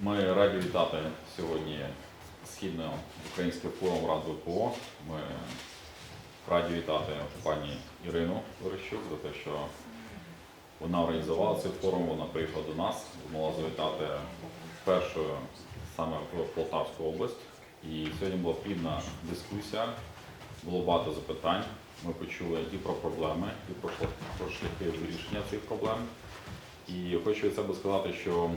Ми раді вітати сьогодні Східноукраїнський форум Рад ВПО. Ми раді вітати пані Ірину Верещук за те, що вона організувала цей форум, вона приїхала до нас, змогла завітати першою саме в Полтавську область. І сьогодні була плідна дискусія, було багато запитань. Ми почули і про проблеми, і про шляхи вирішення цих проблем. І хочу від себе сказати, що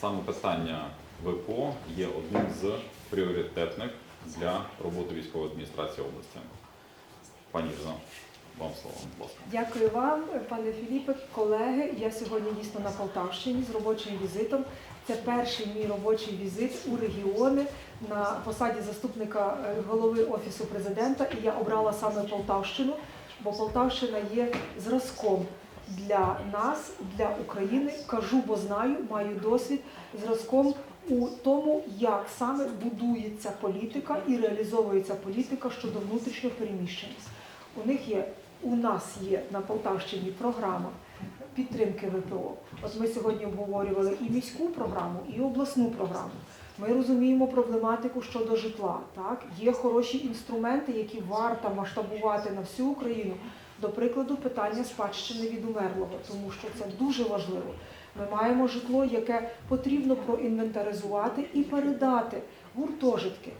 саме питання ВПО є одним з пріоритетних для роботи військової адміністрації області. Пані Ірина, вам слово, будь ласка. Дякую вам, пане Філіпе, колеги. Я сьогодні дійсно на Полтавщині з робочим візитом. Це перший мій робочий візит у регіони на посаді заступника е, голови офісу президента. І я обрала саме Полтавщину, бо Полтавщина є зразком для нас, для України. Кажу, бо знаю, маю досвід зразком у тому, як саме будується політика і реалізовується політика щодо внутрішнього переміщення. У них є, у нас є на Полтавщині програма підтримки ВПО. От ми сьогодні обговорювали і міську програму, і обласну програму. Ми розуміємо проблематику щодо житла. Так є хороші інструменти, які варто масштабувати на всю Україну. До прикладу, питання спадщини від умерлого, тому що це дуже важливо. Ми маємо житло, яке потрібно проінвентаризувати і передати гуртожитки,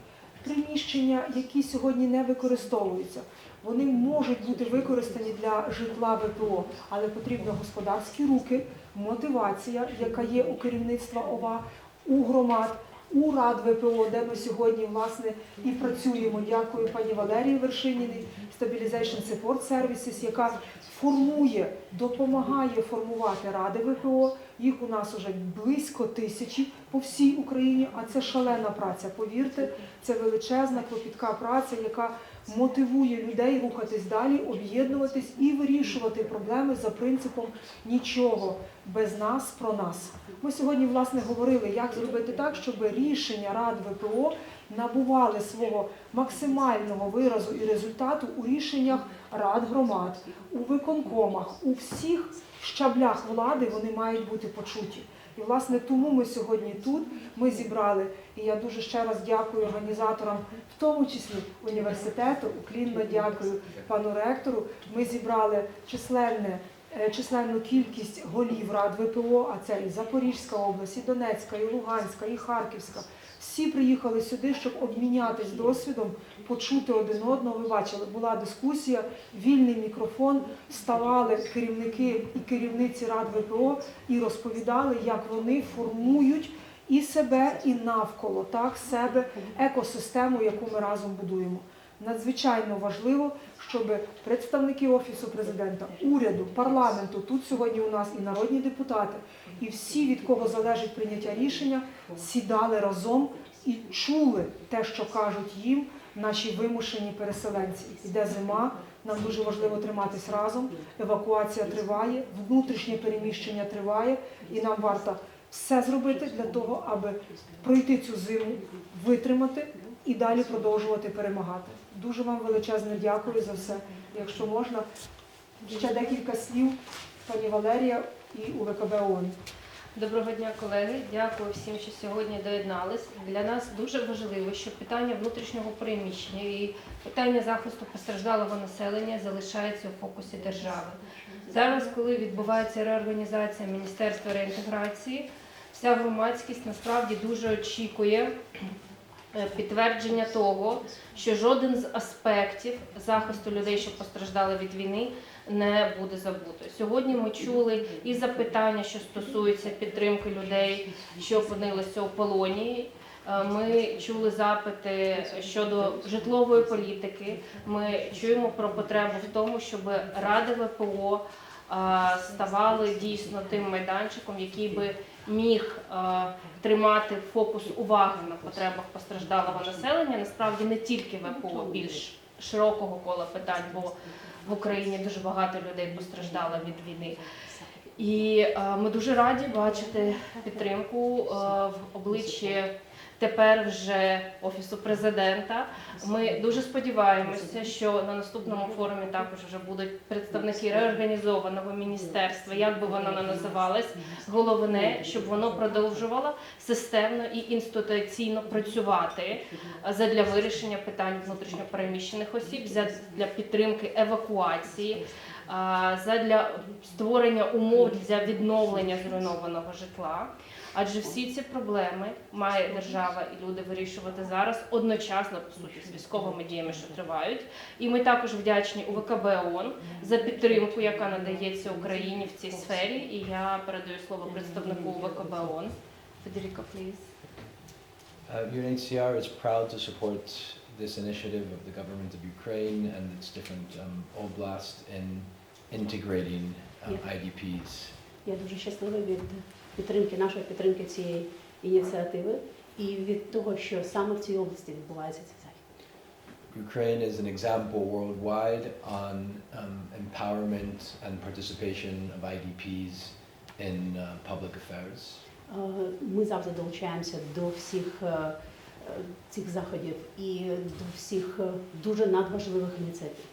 приміщення, які сьогодні не використовуються. Вони можуть бути використані для житла ВПО, але потрібно господарські руки, мотивація, яка є у керівництва ОВА, у громад, у рад ВПО, де ми сьогодні власне і працюємо. Дякую пані Валерії Вершиніній, Stabilization Support Services, яка формує, допомагає формувати ради ВПО. Їх у нас вже близько тисячі по всій Україні, а це шалена праця. Повірте, це величезна клопітка праця, яка мотивує людей рухатись далі, об'єднуватись і вирішувати проблеми за принципом нічого без нас про нас. Ми сьогодні власне говорили, як зробити так, щоб рішення рад ВПО набували свого максимального виразу і результату у рішеннях рад громад, у виконкомах, у всіх щаблях влади вони мають бути почуті. І власне тому ми сьогодні тут ми зібрали, і я дуже ще раз дякую організаторам, в тому числі університету, уклінно дякую пану ректору. Ми зібрали численне. е, Численну кількість голів рад ВПО, а це і Запорізька область, і Донецька, і Луганська, і Харківська. Всі приїхали сюди, щоб обмінятись досвідом, почути один одного. Ви бачили, була дискусія, вільний мікрофон, ставали керівники і керівниці рад ВПО і розповідали, як вони формують і себе, і навколо так себе екосистему, яку ми разом будуємо. Надзвичайно важливо, щоб представники офісу президента, уряду, парламенту, тут сьогодні у нас і народні депутати, і всі, від кого залежить прийняття рішення, сідали разом і чули те, що кажуть їм наші вимушені переселенці. Іде зима, нам дуже важливо триматись разом. Евакуація триває, внутрішнє переміщення триває, і нам варто все зробити для того, аби пройти цю зиму, витримати і далі продовжувати перемагати. Дуже вам величезне дякую за все. Якщо можна, ще декілька слів, пані Валерія і УВКБ ООН. Доброго дня, колеги. Дякую всім, що сьогодні доєднались. Для нас дуже важливо, що питання внутрішнього переміщення і питання захисту постраждалого населення залишається у фокусі держави. Зараз, коли відбувається реорганізація Міністерства реінтеграції, вся громадськість насправді дуже очікує підтвердження того, що жоден з аспектів захисту людей, що постраждали від війни, не буде забуто. Сьогодні ми чули і запитання, що стосуються підтримки людей, що опинилися у полоні. Е, Ми чули запити щодо житлової політики. Ми чуємо про потребу в тому, щоб ради ВПО е, ставали дійсно тим майданчиком, який би міг е, тримати фокус уваги на потребах постраждалого населення. Насправді не тільки ВПО, більш широкого кола питань, бо в Україні дуже багато людей постраждало від війни. І е, ми дуже раді бачити підтримку е, в обличчі тепер вже офісу президента. Ми дуже сподіваємося, що на наступному форумі також вже будуть представники реорганізованого міністерства, як би воно не називалось. Головне, щоб воно продовжувало системно і інституційно працювати задля вирішення питань внутрішньопереміщених осіб, для підтримки евакуації, задля створення умов для відновлення зруйнованого житла. Адже всі ці проблеми має держава і люди вирішувати зараз одночасно по суті з військовими діями, що тривають. І ми також вдячні УВКБ ООН за підтримку, яка надається Україні в цій сфері. І я передаю слово представнику УВКБ ООН. Федеріка, please. Uh, UNHCR is proud to support this initiative of the government of Ukraine and its different um, oblasts in integrating um, IDPs. Я дуже щаслива від підтримки нашої підтримки цієї ініціативи і від того, що саме в цій області відбувається цей захід. Ukraine is an example worldwide on um, empowerment and participation of IDPs in uh, public affairs. Е, Ми завжди долучаємося до всіх е, е, цих заходів і до всіх дуже надважливих ініціатив.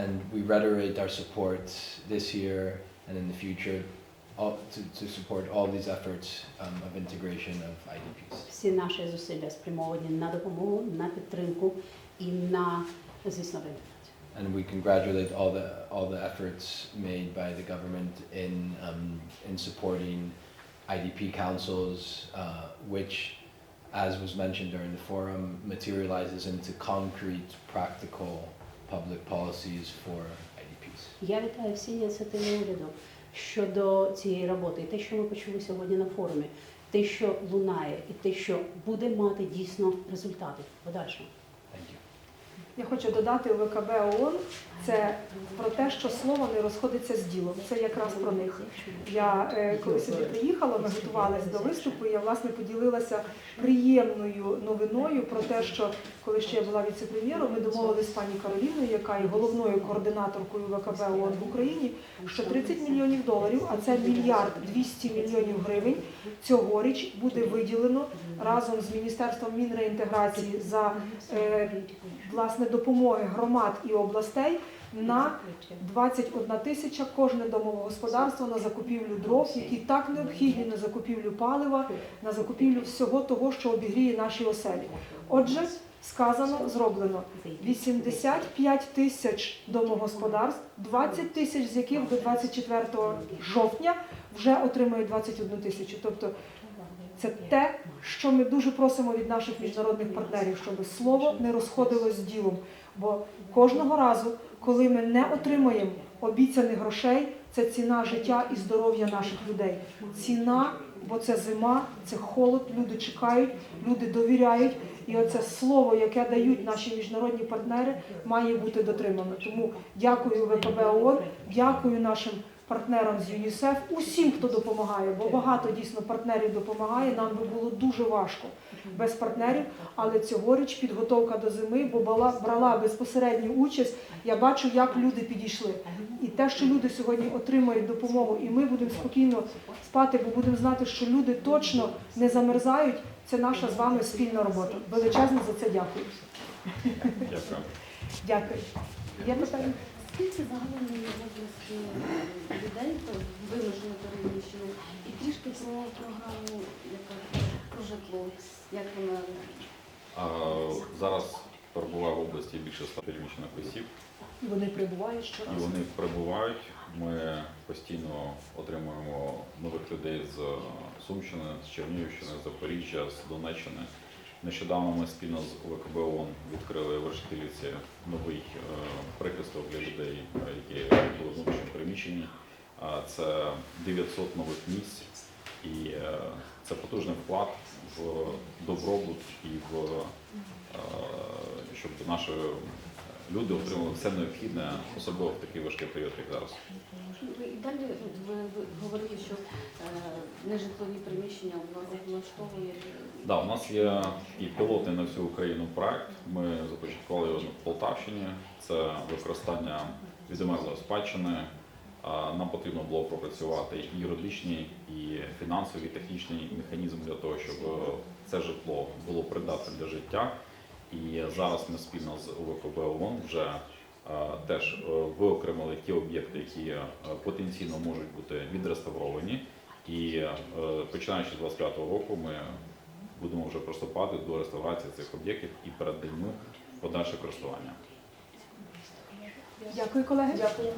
And we reiterate our support this year and in the future all, to, to support all these efforts um, of integration of IDPs. Всі наші зусилля спрямовані на допомогу, на підтримку і на, звісно, реінтеграцію. And we congratulate all the, all the efforts made by the government in, um, in supporting IDP councils, uh, which, as was mentioned during the forum, materializes into concrete, practical public policies for IDPs. Я вітаю всі ініціативи уряду Щодо цієї роботи. І те, що ми почули сьогодні на форумі, те, що лунає, і те, що буде мати дійсно результати в подальшому. Я хочу додати ВКБ ООН це про те, що слово не розходиться з ділом. Це якраз про них. Я е, коли сюди приїхала, ми готувалися до виступу. Я власне поділилася приємною новиною про те, що коли ще я була віце-прем'єром, ми домовилися з пані Кароліною, яка є головною координаторкою ВКБ ООН в Україні, що 30 мільйонів доларів, а це мільярд 200 мільйонів гривень, цьогоріч буде виділено разом з міністерством мінреінтеграції за е, власне допомоги громад і областей на 21 тисяча кожне домогосподарство на закупівлю дров, які так необхідні на закупівлю палива, на закупівлю всього того, що обігріє наші оселі. Отже, сказано, зроблено 85 тисяч домогосподарств, 20 тисяч з яких до 24 жовтня вже отримують 21 тисячу. Тобто це те, що ми дуже просимо від наших міжнародних партнерів, щоб слово не розходилось з ділом. Бо кожного разу, коли ми не отримаємо обіцяних грошей, це ціна життя і здоров'я наших людей. Ціна, бо це зима, це холод, люди чекають, люди довіряють. І оце слово, яке дають наші міжнародні партнери, має бути дотримано. Тому дякую ВКБ ООН, дякую нашим партнерам з ЮНІСЕФ, усім, хто допомагає, бо багато дійсно партнерів допомагає. Нам би було дуже важко без партнерів, але цьогоріч підготовка до зими, бо брала, брала безпосередню участь. Я бачу, як люди підійшли. І те, що люди сьогодні отримають допомогу, і ми будемо спокійно спати, бо будемо знати, що люди точно не замерзають. Це наша з вами спільна робота. Величезне за це дякую. Дякую. Дякую. Є питання? Скільки загалом є в області людей, вимушено переміщено, і трішки про програму, яка про житло, як вона А, Зараз перебуває в області більше 100 переміщених осіб, І вони прибувають і щоразу. вони прибувають. Ми постійно отримуємо нових людей з Сумщини, з Чернігівщини, з Запоріжжя, з Донеччини. Нещодавно ми спільно з ВКБ ООН відкрили в Решетилівці новий е, прихисток для людей, які були внутрішньо переміщені. А Це 900 нових місць, і е, це потужний вклад в добробут і в е, щоб наші люди отримали все необхідне, особливо в такий важкий період, як зараз. Ви і далі ви, говорили, що нежитлові приміщення вас влаштовує. Да, у нас є і пілотний на всю Україну проект. Ми започаткували його на Полтавщині. Це використання відомерлої спадщини, Нам потрібно було пропрацювати і юридичний, і фінансовий, і технічний механізм для того, щоб це житло було придатне для життя. І зараз ми спільно з УВКБ ООН вже теж е, виокремили ті об'єкти, які е, потенційно можуть бути відреставровані. І е, починаючи з 25 року ми будемо вже приступати до реставрації цих об'єктів і переданню подальше користування. Дякую, колеги. Дякую.